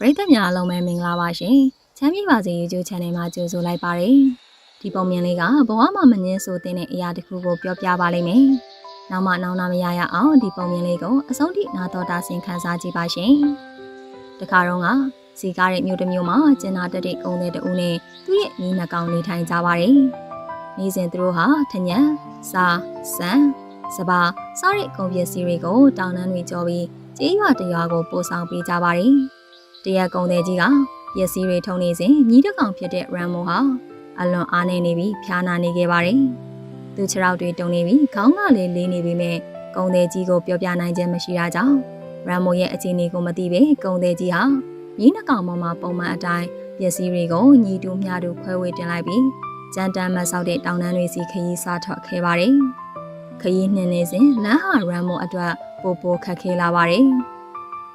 ပရိသတ်များအားလုံးပဲမင်္ဂလာပါရှင်ချမ်းမြေပါစေ YouTube Channel မှာကြိုဆိုလိုက်ပါတယ်ဒီပုံမြင်လေးကဘဝမှာမငင်းဆိုတဲ့အရာတစ်ခုကိုပြောပြပါလိမ့်မယ်နောက်မှနောက်နာမရရအောင်ဒီပုံမြင်လေးကိုအဆုံးထိနာတော်တာဆင်ခန်းစားကြည့်ပါရှင်တခါတော့ကစီကားတဲ့မြို့တစ်မြို့မှာကျင်နာတက်တဲ့ကုန်းတဲ့တူနဲ့သူ့ရဲ့ညီနှကောင်နေထိုင်ကြပါတယ်နေ့စဉ်သူတို့ဟာထညံစာစံစပါစားတဲ့ကုန်ပစ္စည်းတွေကိုတောင်းတန်းတွေကြောပြီးကျေးရွာတရွာကိုပို့ဆောင်ပေးကြပါတယ် တရက်ကုန်တဲ့ကြီးကပစ္စည်းတွေထုံနေစဉ်ညီတစ်ကောင်ဖြစ်တဲ့ရမ်မိုဟာအလွန်အားနေနေပြီးဖျားနာနေခဲ့ပါတယ်သူခြေထောက်တွေတုံနေပြီးခေါင်းကလည်းလေးနေပြီးမြဲကုန်တဲ့ကြီးကိုပြောပြနိုင်ခြင်းမရှိတာကြောင့်ရမ်မိုရဲ့အခြေအနေကိုမသိပဲကုန်တဲ့ကြီးဟာညီနှကောင်ပေါ်မှာပုံမှန်အတိုင်းပစ္စည်းတွေကိုညီတူမျှတူခွဲဝေတင်လိုက်ပြီးကြမ်းတမ်းမဆောက်တဲ့တောင်တန်းတွေစီခရီးစားထွက်ခဲ့ပါတယ်ခရီးနှင်းနေစဉ်လမ်းဟာရမ်မိုအတွက်ပိုပိုခက်ခဲလာပါတယ်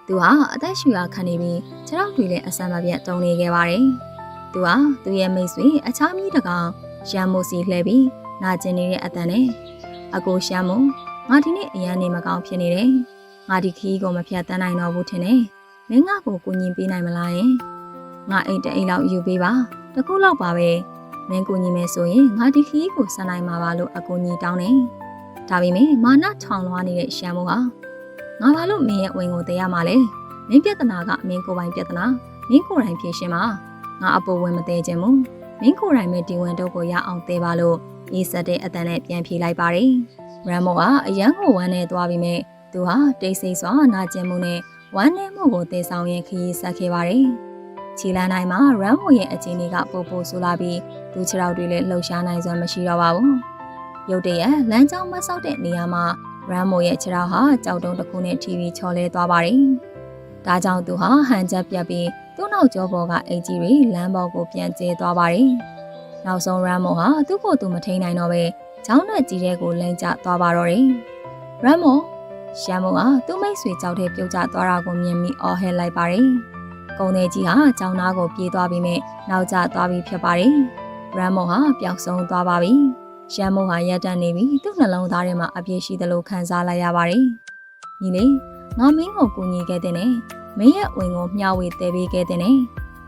သူဟာအသက်ရှူရခံနေပြီးခြေထောက်တွေလည်းအဆန်မပြတ်တုံနေခဲ့ပါတယ်သူဟာသူ့ရဲ့မိတ်ဆွေအခြားမိတကောင်ရမ်မိုစီလှည့်ပြီးနာကျင်နေတဲ့အတန်နဲ့အကိုရှမ်းမို့ငါဒီနေ့အရန်နေမကောင်းဖြစ်နေတယ်ငါဒီခီးကိုမဖြတ်တန်းနိုင်တော့ဘူးထင်တယ်မင်းငါ့ကိုကူညီပေးနိုင်မလားယင်ငါအိတ်တအိတ်လောက်ယူပေးပါတခုလောက်ပါပဲမင်းကူညီမယ်ဆိုရင်ငါဒီခီးကိုဆက်နိုင်မှာပါလို့အကူညီတောင်းတယ်ဒါပေမဲ့မာနထောင်လွှားနေတဲ့ရှမ်းမို့ဟာ ငါဘာလို့မင်းရဲ့ဝင်ကိုတရားမှာလဲမင်းပြဿနာကမင်းကိုယ်ပိုင်ပြဿနာမင်းကိုယ်တိုင်ဖြေရှင်းပါငါအပေါ်ဝင်မသေးခြင်းမို့မင်းကိုယ်တိုင်ပဲဒီဝင်တော့ကိုရအောင်သေးပါလို့ဤဆက်တဲ့အတန်နဲ့ပြန်ဖြေလိုက်ပါတယ်ရမ်မိုကအရန်ကိုဝမ်းနေသွားပြီးမြဲသူဟာတိတ်ဆိတ်စွာနာကျင်မှုနဲ့ဝမ်းနည်းမှုကိုတည်ဆောင်ရင်ခရီးဆက်ခဲ့ပါတယ်။ခြေလမ်းတိုင်းမှာရမ်မိုရဲ့အခြေအနေကပိုပိုဆိုးလာပြီးသူခြေထောက်တွေလည်းလှုပ်ရှားနိုင်စွမ်းမရှိတော့ပါဘူး။ရုတ်တရက်လမ်းကြောင်းမဆောက်တဲ့နေရာမှာ ရမ်မိုရဲ့ခြေထောက်ဟာကြောက်တုံးတစ်ခုနဲ့ထီပြီးချော်လဲသွားပါတယ်။ဒါကြောင့်သူဟာဟန်ချက်ပြတ်ပြီးသူ့နောက်ကျောပေါ်ကအင်ကြီးတွေလမ်းပေါ်ကိုပြန်ကျဲသွားပါတယ်။နောက်ဆုံးရမ်မိုဟာသူ့ကိုယ်သူမထိန်နိုင်တော့ပဲချောင်းနဲ့ကြီးတဲ့ကိုလိန်ကျသွားပါတော့တယ်။ရမ်မိုရှမ်းမုံကသူ့မိတ်ဆွေကြောက်တဲ့ပြုတ်ကျသွားတာကိုမြင်ပြီးအော်ဟဲလိုက်ပါတယ်။ကုံသေးကြီးဟာကြောင်သားကိုပြေးသွားပြီးမြနောက်ကျသွားပြီးဖြစ်ပါတယ်။ရမ်မုံဟာပျောက်ဆုံးသွားပါပြီ။ ရှမ်းမုံဟာရက်တက်နေပြီးသူ့နှလုံးသားထဲမှာအပြည့်ရှိသလိုခံစားလိုက်ရပါတယ်။ညီလေးငါမင်းကိုကူညီခဲ့တဲ့နဲ့မင်းရဲ့ဝင်ကိုမျှဝေသေးပေးခဲ့တဲ့နဲ့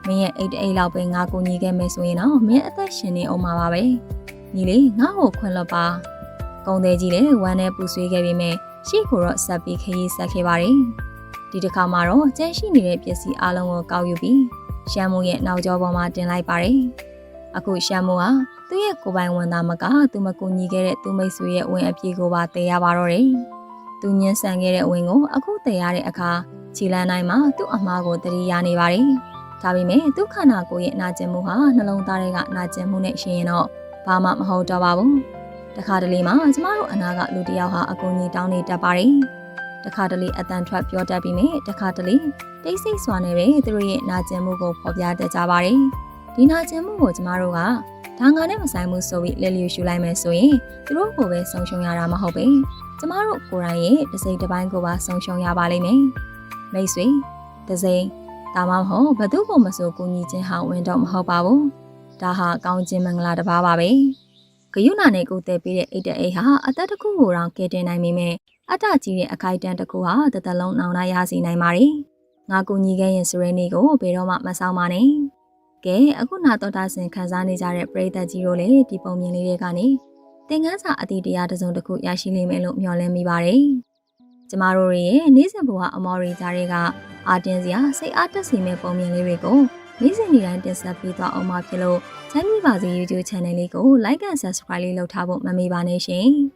မင်းရဲ့အိတ်တအိတ်လောက်ပဲငါကူညီခဲ့မယ်ဆိုရင်တော့မင်းအသက်ရှင်နေအောင်ပါပါပဲ။ညီလေးငါ့ကိုခွင့်လွှတ်ပါ။ကုံသေးကြီးလည်းဝမ်းနဲ့ပူဆွေးခဲ့ပြီးမြရှေ့ကိုတော့ဆက်ပြီးခရီးဆက်ခဲ့ပါတယ်။ဒီတစ်ခါမှာတော့ကျန်ရှိနေတဲ့ပစ္စည်းအလုံးကိုကောက်ယူပြီးရှမ်းမိုးရဲ့နောက်ကျောပေါ်မှာတင်လိုက်ပါတယ်။ အခုရှမ်းမိုးဟာသူ့ရဲ့ကိုယ်ပိုင်ဝန်သားမကသူမကူညီခဲ့တဲ့သူမိတ်ဆွေရဲ့ဝင်အပြေကိုပါတည်ရပါတော့တယ်။သူညှင်းဆန်ခဲ့တဲ့ဝင်ကိုအခုတည်ရတဲ့အခါခြေလန်းတိုင်းမှာသူ့အမားကိုတတိရနေပါတယ်။ဒါပေမဲ့သူ့ခန္ဓာကိုယ်ရဲ့နာကျင်မှုဟာနှလုံးသားတွေကနာကျင်မှုနဲ့ရှင်ရင်တော့ဘာမှမဟုတ်တော့ပါဘူး။တခါတလေမှာကျမတို့အနာကလူတယောက်ဟာအကူကြီးတောင်းနေတတ်ပါတယ်။တခါတလေအတန်ထွက်ပြောတတ်ပြီးမြဲတခါတလေတိတ်ဆိတ်စွာနဲ့ပဲသူတို့ရဲ့နာကျင်မှုကိုဖော်ပြတတ်ကြပါတယ်။ ဒီနာကျင်မှုကိုကျမတို့ကဒါငါနဲ့မဆိုင်မှုဆိုပြီးလက်လျူရှူလိုက်မယ်ဆိုရင်သူတို့ကိုပဲဆုံးရှုံးရတာမဟုတ်ပဲ။ကျမတို့ကိုယ်တိုင်ရဲ့တစ်စိတ်တစ်ပိုင်းကိုပါဆုံးရှုံးရပါလိမ့်မယ်။မိတ်ဆွေတစ်စိတ်ဒါမှမဟုတ်ဘသူ့ကိုမဆိုကူညီခြင်းဟာဝင်တော့မဟုတ်ပါဘူး။ဒါဟာကောင်းခြင်းမင်္ဂလာတစ်ပါးပါပဲ။ဂယုဏနဲ့ကိုတဲ့ပေးတဲ့အိတ်တဲ့အိတ်ဟာအသက်တစ်ခုကိုတောင်ကယ်တင်နိုင်မိမယ်အတ္တကြီးတဲ့အခိုက်အတန့်တစ်ခုဟာတသက်လုံးနောင်နာရစီနိုင်ပါတယ်ငါကူညီခဲ့ရင်ဆိုရင်းလေးကိုဘယ်တော့မှမဆောင်ပါနဲ့ ကဲအခုနာတော်တာဆင်ခန်းစားနေကြတဲ့ပရိသတ်ကြီးတို့လည်းဒီပုံမြင်လေးတွေကနေသင်ခန်းစာအတိတရားတစ်စုံတစ်ခုရရှိလိမ့်မယ်လို့မျှော်လင့်မိပါတယ်ကျမတို့ရဲ့နေ့စဉ်ဘဝအမော်ရီကြားတွေကအာတင်စရာစိတ်အားတက်စီမဲ့ပုံမြင်လေးတွေကိုနေ့စဉ်နေ့တိုင်းတင်ဆက်ပေးသွားအောင်မှာဖြစ်လို့ချမ်းမြေပါစေ YouTube Channel လေးကို Like and Subscribe လေးလုပ်ထားဖို့မမေ့ပါနဲ့ရှင်။